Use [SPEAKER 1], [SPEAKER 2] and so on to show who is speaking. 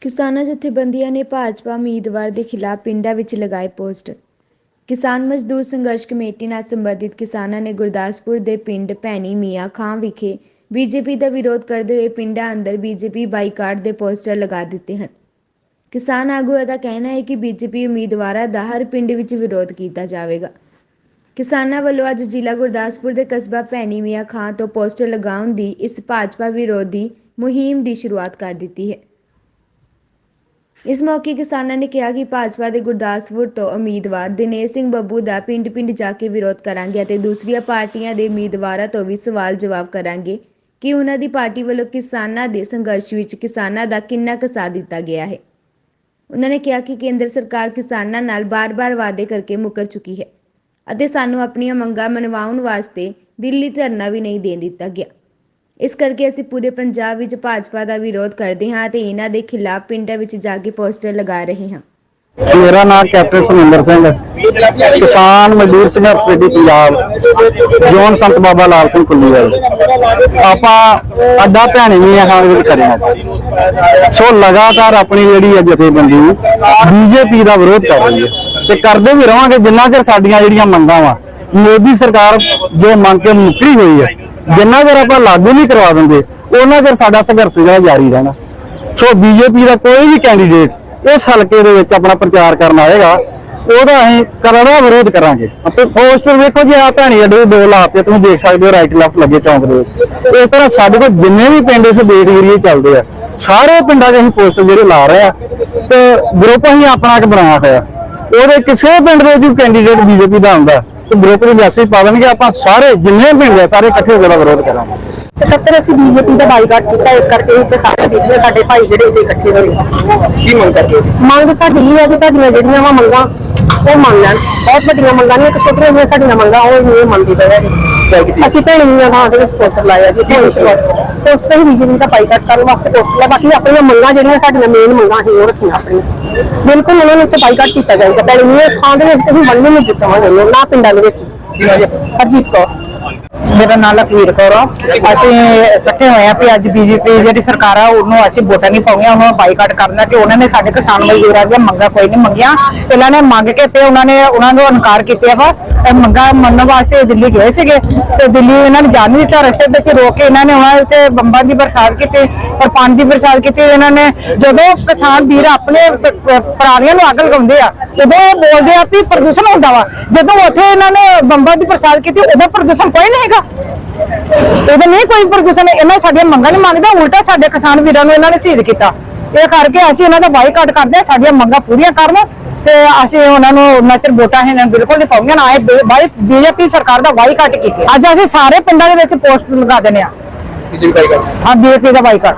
[SPEAKER 1] ਕਿਸਾਨਾਂ ਜਥੇਬੰਦੀਆਂ ਨੇ ਭਾਜਪਾ ਉਮੀਦਵਾਰ ਦੇ ਖਿਲਾਫ ਪਿੰਡਾਂ ਵਿੱਚ ਲਗਾਏ ਪੋਸਟਰ ਕਿਸਾਨ ਮਜ਼ਦੂਰ ਸੰਘਰਸ਼ ਕਮੇਟੀ ਨਾਲ ਸੰਬੰਧਿਤ ਕਿਸਾਨਾਂ ਨੇ ਗੁਰਦਾਸਪੁਰ ਦੇ ਪਿੰਡ ਭੈਣੀ ਮੀਆਂ ਖਾਂ ਵਿਖੇ ਬੀਜੇਪੀ ਦਾ ਵਿਰੋਧ ਕਰਦੇ ਹੋਏ ਪਿੰਡਾਂ ਅੰਦਰ ਬੀਜੇਪੀ ਬਾਈਕਾਟ ਦੇ ਪੋਸਟਰ ਲਗਾ ਦਿੱਤੇ ਹਨ। ਕਿਸਾਨ ਆਗੂਆਂ ਦਾ ਕਹਿਣਾ ਹੈ ਕਿ ਬੀਜੇਪੀ ਉਮੀਦਵਾਰਾਂ ਦਾ ਹਰ ਪਿੰਡ ਵਿੱਚ ਵਿਰੋਧ ਕੀਤਾ ਜਾਵੇਗਾ। ਕਿਸਾਨਾਂ ਵੱਲੋਂ ਅੱਜ ਜ਼ਿਲ੍ਹਾ ਗੁਰਦਾਸਪੁਰ ਦੇ ਕਸਬਾ ਭੈਣੀ ਮੀਆਂ ਖਾਂ ਤੋਂ ਪੋਸਟਰ ਲਗਾਉਣ ਦੀ ਇਸ ਭਾਜਪਾ ਵਿਰੋਧੀ ਮੁਹਿੰਮ ਦੀ ਸ਼ੁਰੂਆਤ ਕਰ ਦਿੱਤੀ ਹੈ। ਇਸ ਮੌਕੇ ਕਿਸਾਨਾਂ ਨੇ ਕਿਹਾ ਕਿ ਭਾਜਪਾ ਦੇ ਗੁਰਦਾਸਪੁਰ ਤੋਂ ਉਮੀਦਵਾਰ ਦਿਨੇਸ਼ ਸਿੰਘ ਬੱਬੂ ਦਾ ਪਿੰਡ-ਪਿੰਡ ਜਾ ਕੇ ਵਿਰੋਧ ਕਰਾਂਗੇ ਅਤੇ ਦੂਸਰੀਆਂ ਪਾਰਟੀਆਂ ਦੇ ਉਮੀਦਵਾਰਾਂ ਤੋਂ ਵੀ ਸਵਾਲ ਜਵਾਬ ਕਰਾਂਗੇ ਕਿ ਉਹਨਾਂ ਦੀ ਪਾਰਟੀ ਵੱਲੋਂ ਕਿਸਾਨਾਂ ਦੇ ਸੰਘਰਸ਼ ਵਿੱਚ ਕਿਸਾਨਾਂ ਦਾ ਕਿੰਨਾ ਕੁ ਸਾਥ ਦਿੱਤਾ ਗਿਆ ਹੈ। ਉਹਨਾਂ ਨੇ ਕਿਹਾ ਕਿ ਕੇਂਦਰ ਸਰਕਾਰ ਕਿਸਾਨਾਂ ਨਾਲ ਬਾਰ-ਬਾਰ ਵਾਅਦੇ ਕਰਕੇ ਮੁੱਕਰ ਚੁੱਕੀ ਹੈ ਅਤੇ ਸਾਨੂੰ ਆਪਣੀਆਂ ਮੰਗਾਂ ਮਨਵਾਉਣ ਵਾਸਤੇ ਦਿੱਲੀ ਧਰਨਾ ਵੀ ਨਹੀਂ ਦੇਣ ਦਿੱਤਾ ਗਿਆ। ਇਸ ਕਰਕੇ ਅਸੀਂ ਪੂਰੇ ਪੰਜਾਬ ਵਿੱਚ ਭਾਜਪਾ ਦਾ ਵਿਰੋਧ ਕਰਦੇ ਹਾਂ ਤੇ ਇਹਨਾਂ ਦੇ ਖਿਲਾਫ ਪਿੰਡਾਂ ਵਿੱਚ ਜਾ ਕੇ ਪੋਸਟਰ ਲਗਾ ਰਹੇ ਹਾਂ।
[SPEAKER 2] ਮੇਰਾ ਨਾਮ ਕੈਪਟਨ ਸਮਿੰਦਰ ਸਿੰਘ ਹੈ। ਕਿਸਾਨ ਮਜ਼ਦੂਰ ਸੰਘਰਸ਼ ਕਮੇਟੀ ਪੰਜਾਬ, ਜੋਨ ਸੰਤ ਬਾਬਾ ਲਾਲ ਸਿੰਘ ਕੁੱਲੀਵਾਲ। ਆਪਾਂ ਅੱਡਾ ਭੈਣੀ ਮੀਆਂ ਖਾਨ ਵਿੱਚ ਕਰਿਆ। ਸੋ ਲਗਾਤਾਰ ਆਪਣੀ ਜਿਹੜੀ ਹੈ ਜਥੇਬੰਦੀ ਬੀਜੇਪੀ ਦਾ ਵਿਰੋਧ ਕਰ ਰਹੀ ਹੈ। ਤੇ ਕਰਦੇ ਵੀ ਰਹਾਂਗੇ, ਜਿੰਨਾ ਚਿਰ ਸਾਡੀਆਂ ਜਿਹੜੀਆਂ ਮੰਗਾਂ ਵਾ, ਮੋਦੀ ਸਰਕਾਰ ਜੋ ਮੰਗ ਕੇ ਮੁੱਕਰੀ ਹੋਈ ਹੈ ਜਿੰਨਾ ਚਿਰ ਆਪਾਂ ਲਾਗੂ ਨਹੀਂ ਕਰਵਾ ਦਿੰਦੇ ਉਹਨਾਂ ਚਿਰ ਸਾਡਾ ਸੰਘਰਸ਼ ਜਿਹੜਾ ਜਾਰੀ ਰਹਿਣਾ। ਸੋ ਬੀਜੇਪੀ ਦਾ ਕੋਈ ਵੀ ਕੈਂਡੀਡੇਟ ਇਸ ਹਲਕੇ ਦੇ ਵਿੱਚ ਆਪਣਾ ਪ੍ਰਚਾਰ ਕਰਨ ਆਏਗਾ, ਉਹਦਾ ਅਸੀਂ ਕਰੜਾ ਵਿਰੋਧ ਕਰਾਂਗੇ। ਆਪੇ ਪੋਸਟਰ ਵੇਖੋ ਜੀ ਆ ਭੈਣੀ ਅੱਡੇ ਦੋ ਲਾਤੇ, ਤੁਸੀਂ ਦੇਖ ਸਕਦੇ ਹੋ ਰਾਈਟ ਲੈਫਟ ਲੱਗੇ ਚੌਂਕ ਦੇ ਵਿੱਚ। ਇਸ ਤਰ੍ਹਾਂ ਸਾਡੇ ਕੋਲ ਜਿੰਨੇ ਵੀ ਪਿੰਡ ਇਸ ਬੇਟ ਏਰੀਏ ਚੱਲਦੇ ਆ, ਸਾਰੇ ਪਿੰਡਾਂ 'ਚ ਅਸੀਂ ਪੋਸਟਰ ਜਿਹੜੇ ਲਾ ਰਹੇ ਆ, ਤੇ ਗਰੁੱਪ ਅਸੀਂ ਆਪਣਾ ਇੱਕ ਬਣਾਇਆ ਹੋਇਆ। ਉਹਦੇ ਕਿਸੇ ਪਿੰਡ ਦੇ ਵਿੱਚ ਕੈਂਡੀਡੇਟ ਬੀਜੇਪੀ ਦਾ ਹੁੰਦਾ ਤੇ ਗਰੁੱਪ ਦੇ ਮੈਸੇਜ ਪਾ ਦੇਣਗੇ ਆਪਾਂ ਸਾਰੇ ਜਿੰਨੇ ਪਿੰਡ ਆ ਸਾਰੇ ਇਕੱਠੇ ਹੋ ਕੇ ਦਾ ਵਿਰੋਧ ਕਰਾਂਗੇ।
[SPEAKER 3] ਸੱਤਰ ਅਸੀਂ ਬੀਜੇਪੀ ਦਾ ਬਾਈਕਾਟ ਕੀਤਾ ਇਸ ਕਰਕੇ ਇੱਥੇ ਸਾਰੇ ਬੀਜੇਪੀ ਸਾਡੇ ਭਾਈ ਜਿਹੜੇ ਇੱਥੇ ਇਕੱਠੇ ਹੋਏ
[SPEAKER 2] ਕੀ ਮੰਗ ਕਰਦੇ
[SPEAKER 3] ਮੰਗ ਸਾਡੀ ਇਹ ਹੈ ਕਿ ਸਾਡੀਆਂ ਜਿਹੜੀਆਂ ਵਾ ਮੰਗਾਂ ਉਹ ਮੰਨ ਲੈਣ। ਬਹੁਤ ਵੱਡੀਆਂ ਮੰਗਾਂ ਨੇ ਇੱਕ ਛੋਟੀਆਂ ਜਿਹੀਆਂ ਸਾਡੀਆਂ ਮੰਗਾਂ ਉਹ ਨਹੀਂ ਮੰਨਦੀ ਹੈਗੇ। ਅਸੀਂ ਭੈਣੀਆਂ ਥਾਂ ਦੇ ਵਿੱਚ ਪੋਸਟਰ ਲਾਇਆ ਜੀ ਪੋਸਟਰ ਹੀ ਬੀਜੇਪੀ ਦਾ ਬਾਈਕਾਟ ਕਰਨ ਵਾਸਤੇ ਪੋਸਟਰ ਲਾਇਆ ਬਾਕੀ ਆਪਣੀਆਂ ਮੰਗਾਂ ਜਿਹੜੀਆਂ ਸਾਡੀਆਂ ਮੇਨ ਮੰਗਾਂ ਸੀ ਉਹ ਰੱਖੀਆਂ ਆਪਣੀਆਂ। ਬਿਲਕੁਲ ਉਹਨਾਂ ਨੂੰ ਇੱਥੇ ਬਾਈਕਾਟ ਕੀਤਾ ਜਾਏਗਾ ਭੈਣੀਆਂ ਥਾਂ ਦੇ ਵਿੱਚ ਤੇ ਅਸੀਂ ਵੰਡਣ ਨਹੀਂ ਦਿੱਤਾ ਹੋਣਾ ਨਾ ਪਿੰਡਾਂ ਦੇ ਵਿੱਚ। ਅਜੀਤ ਕੌਰ।
[SPEAKER 4] ਮੇਰਾ ਨਾਮ ਲਖਵੀਰ ਕੌਰ ਆ। ਅਸੀਂ ਇਕੱਠੇ ਹੋਏ ਆ ਵੀ ਅੱਜ ਬੀਜੇਪੀ ਜਿਹੜੀ ਸਰਕਾਰ ਆ, ਉਹਨੂੰ ਅਸੀਂ ਵੋਟਾਂ ਨਹੀਂ ਪਾਉਣੀਆਂ, ਉਹਨਾਂ ਬਾਈਕਾਟ ਕਰਨਾ ਕਿ ਉਹਨਾਂ ਨੇ ਸਾਡੇ ਕਿਸਾਨ ਮਜ਼ਦੂਰਾਂ ਦੀਆਂ ਮੰਗਾਂ ਕੋਈ ਨਹੀਂ ਮੰਗੀਆਂ। ਇਹਨਾਂ ਨੇ ਮੰਗ ਕੇ ਤੇ ਉਹਨਾਂ ਨੇ ਉਹਨਾਂ ਨੂੰ ਇਨਕਾਰ ਕੀਤਾ ਵਾ ਇਹ ਮੰਗਾਂ ਮੰਨਣ ਵਾਸਤੇ ਦਿੱਲੀ ਗਏ ਸੀਗੇ। ਤੇ ਦਿੱਲੀ ਇਹਨਾਂ ਨੇ ਜਾਣ ਨਹੀਂ ਦਿੱਤਾ, ਰਸਤੇ ਵਿੱਚ ਰੋਕ ਕੇ ਇਹਨਾਂ ਨੇ ਉਹਨਾਂ ਤੇ ਬੰਬਾਂ ਦੀ ਬਰਸਾਤ ਕੀਤੀ ਔਰ ਪਾਣੀ ਦੀ ਬਰਸਾਤ ਕੀਤੀ। ਇਹਨਾਂ ਨੇ ਜਦੋਂ ਕਿਸਾਨ ਵੀਰ ਆਪਣੇ ਪਰਾਲੀਆਂ ਨੂੰ ਅੱਗ ਲਗਾਉਂਦੇ ਆ, ਉਦੋਂ ਬੋਲਦੇ ਆ ਵੀ ਪ੍ਰਦੂਸ਼ਣ ਹੁੰਦਾ ਵਾ। ਜਦੋਂ ਉੱਥੇ ਇਹਨਾਂ ਨੇ ਬੰਬਾਂ ਦੀ ਬਰਸਾਤ ਕੀਤੀ, ਉਦੋਂ ਪ੍ਰਦੂਸ਼ਣ ਕੋਈ ਨਹੀਂ ਹੈਗਾ। ਇਹਦਾ ਨਹੀਂ ਕੋਈ ਪ੍ਰਦੂਸ਼ਣ ਇਹਨਾਂ ਸਾਡੀਆਂ ਮੰਗਾਂ ਨਹੀਂ ਮੰਗਦਾ ਉਲਟਾ ਸਾਡੇ ਕਿਸਾਨ ਵੀਰਾਂ ਨੂੰ ਇਹਨਾਂ ਨੇ ਸ਼ਹੀਦ ਕੀਤਾ। ਇਹ ਕਰਕੇ ਅਸੀਂ ਇਹਨਾਂ ਦਾ ਬਾਈਕਾਟ ਕਰਦੇ ਹਾਂ ਸਾਡੀਆਂ ਮੰਗਾਂ ਪੂਰੀਆਂ ਕਰਨ ਤੇ ਅਸੀਂ ਉਹਨਾਂ ਨੂੰ ਨਚਰ ਵੋਟਾਂ ਇਹਨਾਂ ਨੂੰ ਬਿਲਕੁਲ ਨਹੀਂ ਪਾਉਂਗੇ ਨਾ ਇਹ ਬੀਜੇਪੀ ਸਰਕਾਰ ਦਾ ਬਾਈਕਾਟ ਕੀਤੀ। ਅੱਜ ਅਸੀਂ ਸਾਰੇ ਪਿੰਡਾਂ ਦੇ ਵਿੱਚ ਪੋਸਟ ਲਗਾ ਦਿੰਦੇ ਆ
[SPEAKER 2] ਬੀਜੇਪੀ ਬਾਈਕਾਟ।
[SPEAKER 4] ਹਾਂ ਬੀਜੇਪੀ ਦਾ ਬਾਈਕਾਟ।